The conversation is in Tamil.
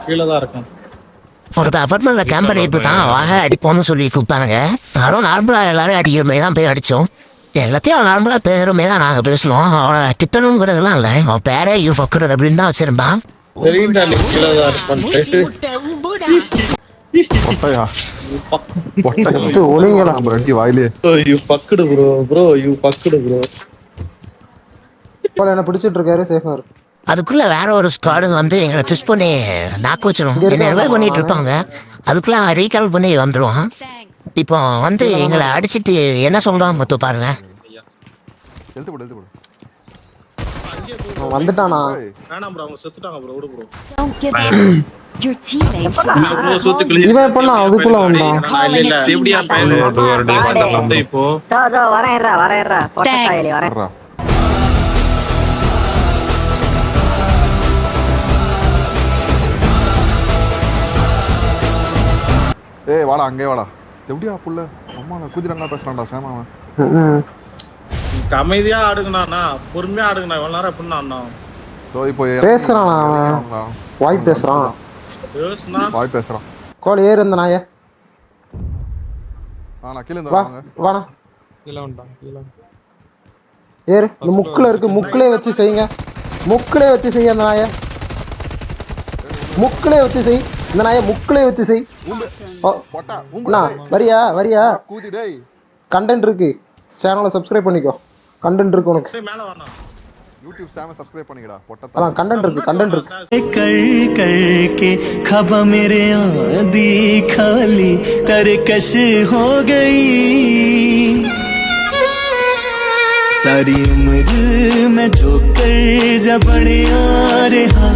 கீழே தான் ஒரு கேம்பர் இப்போ தான் வாங்க அடிப்போம்னு சொல்லி கூப்பிட்டானுங்க நானும் நார்மலாக எல்லாரும் அடிக்கிற மாதிரி தான் போய் அடித்தோம் எல்லாத்தையும் நார்மலாக பேருமே தான் நாங்கள் பேசணும் அவனை திட்டணுங்கிறதெல்லாம் இல்லை. அவன் பேரே யூ ஃபக்குறது அப்படின்னு தான் வச்சிருப்பான் என்ன பிடிச்சிட்டு இருக்காரு சேஃபா இருக்கு அதுக்குள்ள வேற ஒரு ஸ்குவாடு வந்து எங்களை ட்விஸ்ட் பண்ணி நாக்கு வச்சிடும் என்ன ரிவைவ் பண்ணிட்டு இருப்பாங்க. அதுக்குள்ள ரீகால் பண்ணி வந்துருவான் இப்போ வந்து எங்களை அடிச்சிட்டு என்ன சொல்றான் மொத்தம் பாருங்க. வந்துட்டானா? ப்ரோ அவங்க செத்துட்டாங்க ப்ரோ ஏய் வாடா அங்கே வாடா. எப்படியா புள்ள? அம்மா நான் குதிரங்கா பேசுறான்டா சேமா அவன். ம்ம். அமைதியா ஆடுங்கண்ணா பொறுமையா ஆடுங்கண்ணா. இவ்வளவு நேரம் எப்படின்னா அண்ணா இதோ இப்போ பேசுறானா அவன்? வாய் பேசுறான். வாய் பேசுறான். கோழி ஏறு இந்த நாய. நான் கீழே இருந்து வா வாங்க வாடா. கீழே வந்துட்டான் கீழே ஏறு. இந்த முக்குல இருக்கு. முக்குலே வச்சு செய்யுங்க. முக்குலே வச்சு செய் அந்த நாய. முக்குலே வச்சு செய். இந்த நாய முக்குலே வச்சு செய் ஓ, பொட்டா அண்ணா வரியா வரியா கூதி டேய் கண்டென்ட் இருக்கு சேனலை சப்ஸ்கிரைப் பண்ணிக்கோ கண்டென்ட் இருக்கு உனக்கு சரி, மேல வேணாம் யூடியூப் சேனல் சப்ஸ்கிரைப் பண்ணிக்கடா பொட்டா அதான் கண்டென்ட் இருக்கு கண்டென்ட் இருக்கு कर करके खबा मेरे आदि खाली तरकश हो गई सारी उम्र मैं जो कर जब आ रहा